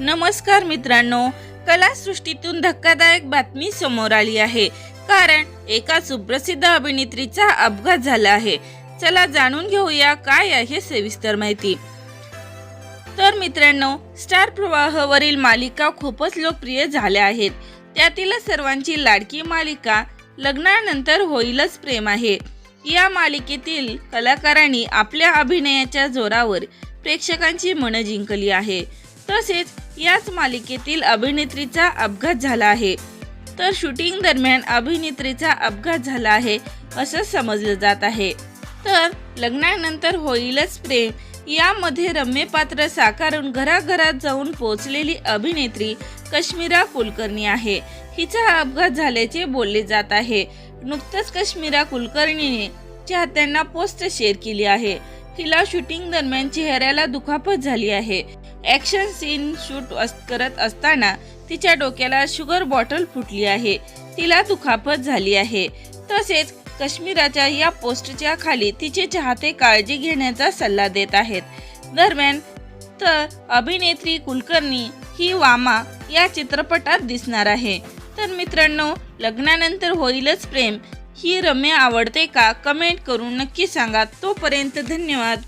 नमस्कार मित्रांनो कलासृष्टीतून धक्कादायक बातमी समोर आली आहे. कारण एका सुप्रसिद्ध अभिनेत्रीचा अपघात झाला आहे. चला जाणून घेऊया काय आहे सविस्तर माहिती. तर मित्रांनो स्टार प्रवाहवरील मालिका खूपच लोकप्रिय झाल्या आहेत. त्यातील सर्वांची लाडकी मालिका लग्नानंतर होईलच प्रेम आहे. या मालिकेतील कलाकारांनी आपल्या अभिनयाच्या जोरावर प्रेक्षकांची मनं जिंकली आहे. तसेच याच मालिकेतील अभिनेत्रीचा अपघात झाला आहे. तर शूटिंग दरम्यान अभिनेत्रीचा अपघात झाला आहे असं समजलं जात आहे. तर लग्नानंतर होईलच प्रेम यामध्ये रम्य पात्र साकारून घराघरात जाऊन पोहोचलेली अभिनेत्री कश्मीरा कुलकर्णी आहे. हिचा अपघात झाल्याचे बोलले जात आहे. नुकतंच कश्मीरा कुलकर्णीने चाहत्यांना पोस्ट शेअर केली आहे. हिला शूटिंग दरम्यान चेहऱ्याला दुखापत झाली आहे. ऍक्शन सीन शूट करत असताना तिच्या डोक्याला शुगर बॉटल फुटली आहे. तिला दुखापत झाली आहे. तसेच काश्मीराच्या या पोस्टच्या खाली तिचे चाहते काळजी घेण्याचा सल्ला देत आहेत. दरम्यान तर अभिनेत्री कुलकर्णी ही वामा या चित्रपटात दिसणार आहे. तर मित्रांनो लग्नानंतर होईलच प्रेम. ही रम्य आवडते का? कमेंट करून नक्की सांगा. तोपर्यंत धन्यवाद.